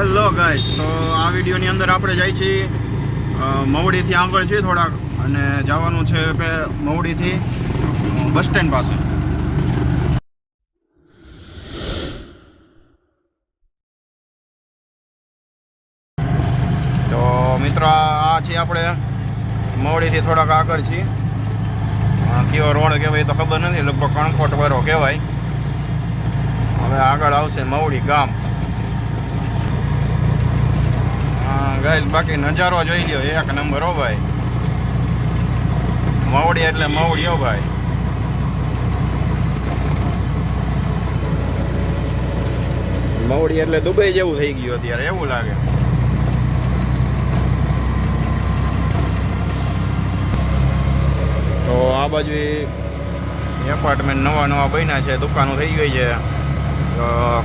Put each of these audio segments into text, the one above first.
Hello guys તો આ વિડીયોની અંદર આપણે જાય છીએ મવડીથી આગળ છીએ થોડાક, અને જવાનું છે મવડીથી બસ સ્ટેન્ડ પાસે. તો મિત્રો, આ છે આપણે મવડીથી થોડાક આગળ છીએ. કયો રોડ કહેવાય તો ખબર નથી, લગભગ કણકોટ વાળો કહેવાય. હવે આગળ આવશે મવડી ગામ. ગાઈસ બાકી નજારો જોઈ લ્યો, એક નંબર હો ભાઈ. મવડી એટલે મવડી હો ભાઈ. મવડી એટલે દુબઈ જેવું થઈ ગયું અત્યારે, એવું લાગે. તો આ બાજુ એપાર્ટમેન્ટ નવા નવા બન્યા છે, દુકાનો થઈ ગઈ છે.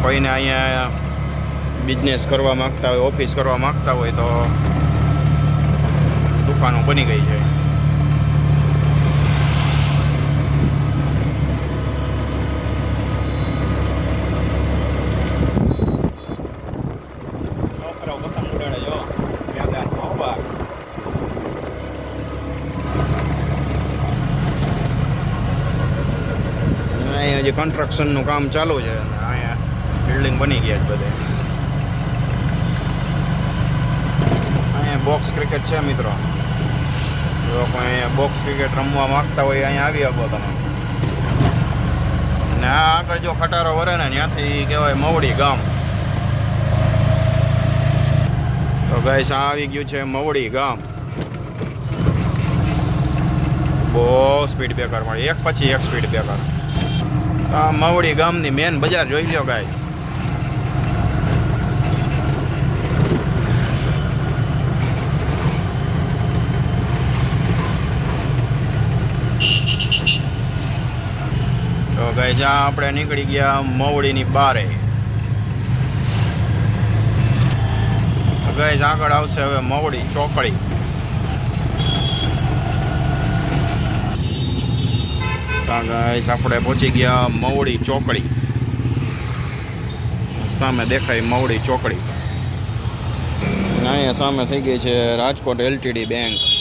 કોઈને અહીંયા બિઝનેસ કરવા માંગતા હોય ઓફિસ કરવા માંગતા હોય તો દુકાનો બની ગઈ છે. જો કન્સ્ટ્રક્શનનું કામ ચાલુ છે, અને અહીંયા બિલ્ડિંગ બની ગયા છે બધે. બોક્સ ક્રિકેટ છે મિત્રો. જો કોઈ બોક્સ ક્રિકેટ રમવા માંગતા હોય અહીંયા આવી શકો તમે. અને આ આગળ જો ખટારો વરે ને ત્યાંથી કહેવાય મવડી ગામ. તો ગાઈસ આ આવી ગયું છે મવડી ગામ. બહુ સ્પીડ બ્રેકર મળી. એક પછી એક સ્પીડ બ્રેકર આ મવડી ગામની મેન બજાર જોઈ લો ગાઈસ તો જ્યાં આપણે નીકળી ગયા મવડીની બારે. ગાઈસ આગળ આવશે હવે મવડી ચોકડી. ગાઈસ આપણે પહોંચી ગયા મવડી ચોકડી. સામે દેખાય મવડી ચોકડી. અહીંયા સામે થઈ ગઈ છે રાજકોટ એલટીડી બેંક.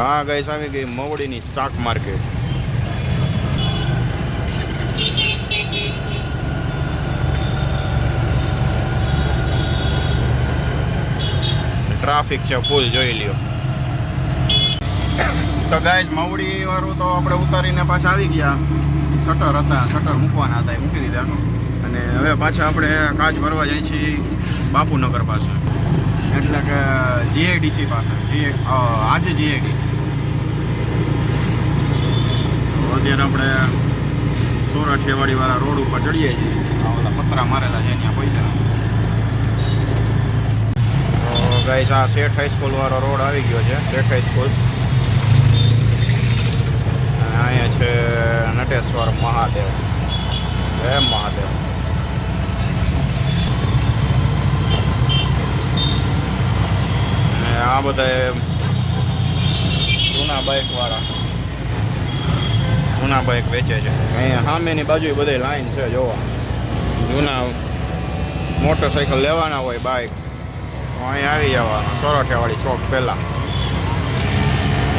હા ગઈ આવી ગઈ મવડીની શાક માર્કેટ ટ્રાફિક છે ફૂલ જોઈ લ્યો. તો ગાઈસ મવડી વાળું તો આપણે ઉતારીને પાછા આવી ગયા. શટર હતા, શટર મૂકવાના હતા, એ મૂકી દીધા. અને હવે પાછા આપણે કાચ ભરવા જઈએ છીએ બાપુનગર પાસે. એટલે કે જીઆઈડીસી પાસે. જી આજે જીઆઈડીસી અત્યારે આપણે સોરઠિયાવાડીવાળા રોડ ઉપર ચડીએ છીએ. આ ઓલા પતરા મારેલા છે, ત્યાં પૈસા. તો ગાઈસ આ શેઠ હાઈસ્કૂલ વાળો રોડ આવી ગયો છે, શેઠ હાઈસ્કૂલ અહીંયા છે નટેશ્વર મહાદેવ. જય મહાદેવ. આ બધા જૂના બાઇક વાળા. જૂના બાઇક વેચે છે. અહીંયા સામેની બાજુ બધી લાઈન છે, જોવા. જૂના મોટરસાઇકલ લેવાના હોય બાઇક અહીંયા આવી જવાનું. સોરઠિયાવાળી ચોક પહેલાં.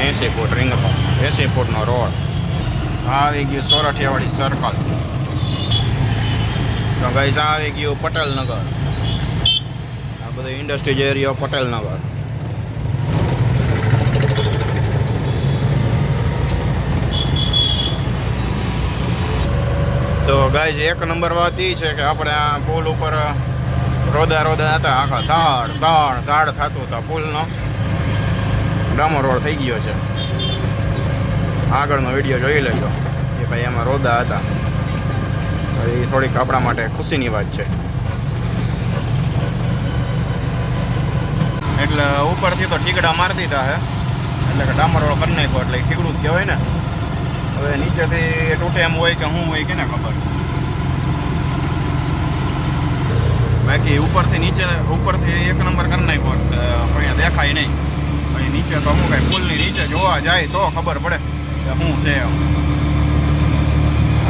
એસી ફૂટ રિંગ એસી ફૂટનો રોડ. આવી ગયું સોરઠિયાવાળી સર્કલ તો ગઈ આવી ગયું પટેલનગર. આ બધું ઇન્ડસ્ટ્રીઝ એરિયો પટેલનગર. તો ગાય એક નંબર વાત એ છે કે આપણે આ પુલ ઉપર રોદા રોદા હતા, આખા તાળ તાળ તાળ થતું હતા પુલનો. ડામર રોડ થઈ ગયો છે. આગળનો વીડિયો જોઈ લેજો, કે ભાઈ એમાં રોદા હતા. તો એ થોડીક આપણા માટે ખુશીની વાત છે. એટલે ઉપરથી તો ઠીકડા મારી દીધા હે. એટલે કે ડામર રોડ કરી નાખ્યો, એટલે ઠીકડું જ કહેવાય ને. હવે નીચેથી તૂટે એમ હોય કે શું હોય કે ને ખબર? બાકી ઉપરથી નીચે, ઉપરથી એક નંબર કરી નાખ્યો અહીંયા દેખાય નહીં. અહીં નીચે તો શું કાંઈ પુલની નીચે જોવા જાય તો ખબર પડે કે શું છે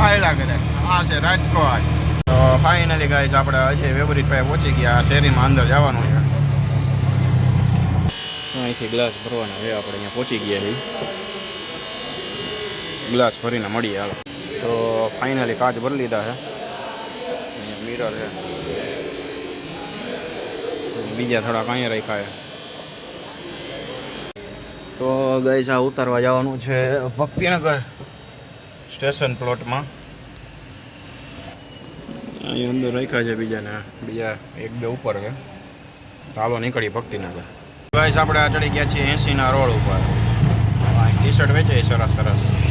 આ લાગે છે આ છે રાજકોટ. તો ફાઇનલી ગાઈઝ આપણે અજય વેબરીજ પાસે પહોંચી ગયા આ શેરીમાં અંદર જવાનું છે. અહીંથી ગ્લાસ ભરવાના હવે આપણે અહીંયા પહોંચી ગયા છીએ. ગ્લાસ ભરીને મળીએ હાલો. તો ફાઇનલી કાચ ભરી લીધા છે. મિરર છે. બીજા થોડાક અહીંયા રાખ્યા તો ગઈ આ ઉતારવા જવાનું છે ભક્તિનગર સ્ટેશન પ્લોટમાં. અહીં અંદર રાખ્યા છે બીજાને. બીજા એક બે ઉપર છે. ચાલો નીકળી ભક્તિનગર. ગાઈસ આપણે આ ચડી ગયા છીએ એસીના રોડ ઉપર. ટી શર્ટ વેચે સરસ સરસ.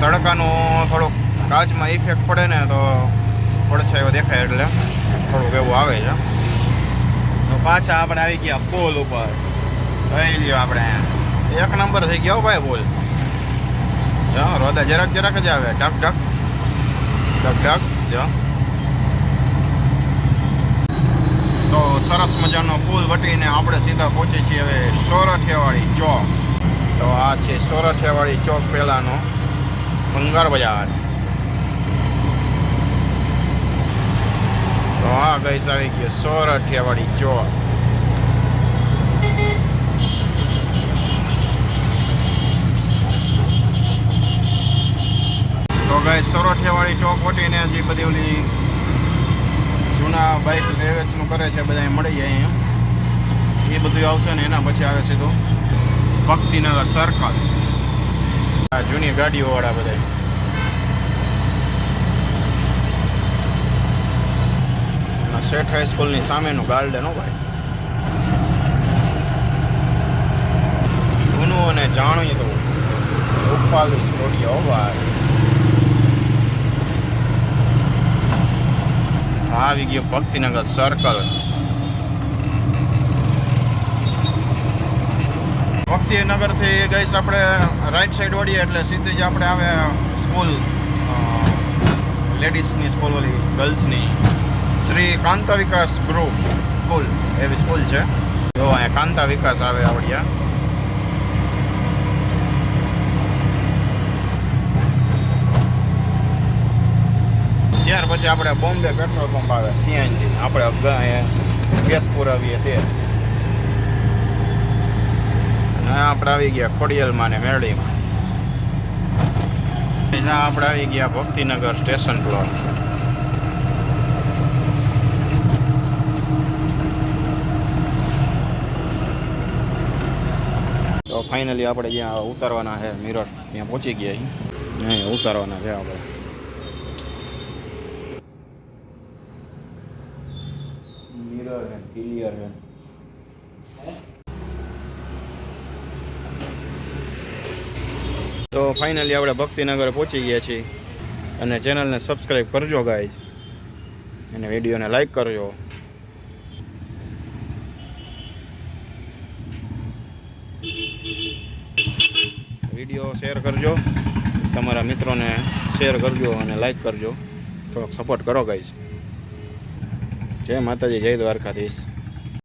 તડકાનું થોડુંક કાચમાં ઇફેક્ટ પડે ને તો પડછાયો દેખાય એટલે થોડુંક એવું આવે છે. તો પાછા આપણે આવી ગયા પુલ ઉપર. જોઈ લ્યો આપણે. એક નંબર થઈ ગયો ભાઈ પુલ. જો, રોદા જરાક જરાક જ આવે. ઢક ઢક. ઢક ઢક. જો. તો સરસ મજાનો પુલ વટીને આપણે સીધા પહોંચી છીએ હવે સોરઠિયાવાળી ચોક. તો આ છે સોરઠિયાવાળી ચોક પહેલાંનો ભંગાર બજાર. તો આ ગઈ આવી ગયો સોરઠિયાવાળી ચોક. તો ગઈ સોરઠિયાવાળી ચોક વટીને હજી બધી ઓલી જૂના બાઇક વેચનું કરે છે બધા મળી જાય એમ. એ બધું આવશે ને એના પછી આવે સીધું. ભક્તિનગર સર્કલ આ જૂની ગાડીઓવાળા બધા શેઠ હાઈસ્કૂલની સામેનું ગાર્ડન હો ભાઈ. જૂનું અને જાણ્યું તો રૂપાલી સ્ટોડિયો હો ભાઈ. આવી ગયો ભક્તિનગર સર્કલ ભક્તિનગરથી ગઈશ આપણે રાઈટ સાઈડ વળીએ એટલે સીધી જ આપણે આવે સ્કૂલ લેડીઝની સ્કૂલ ઓલી ગર્લ્સની શ્રી કાંતા વિકાસ ગ્રુપ સ્કૂલ એવી સ્કૂલ છે. જો અહીંયા કાંતા વિકાસ આવે આવડિયા. ત્યાર પછી આપણે બોમ્બે પેટ્રોલ પંપ આવે સીએનજી આપણે ગેસ પુરાવીએ તે. આપણે આવી ગયા ખોડિયલમાં ને મેરડીમાં. આપણે આવી ગયા ભક્તિનગર સ્ટેશન પ્લોટ તો ફાઇનલી આપણે જ્યાં ઉતારવાના છે, મિરર, ત્યાં પહોંચી ગયા છીએ. ઉતારવાના છે આપણે. મિરર હે ક્લિયર હે તો ફાઇનલી આપણે ભક્તિનગર પહોંચી ગયા છીએ. અને ચેનલને સબસ્ક્રાઈબ કરજો ગાઈઝ અને વિડીયોને લાઈક કરજો. વીડિયો શેર કરજો. તમારા મિત્રોને શેર કરજો અને લાઈક કરજો. થોડોક સપોર્ટ કરો ગાઈઝ જય માતાજી, જય દ્વારકાધીશ.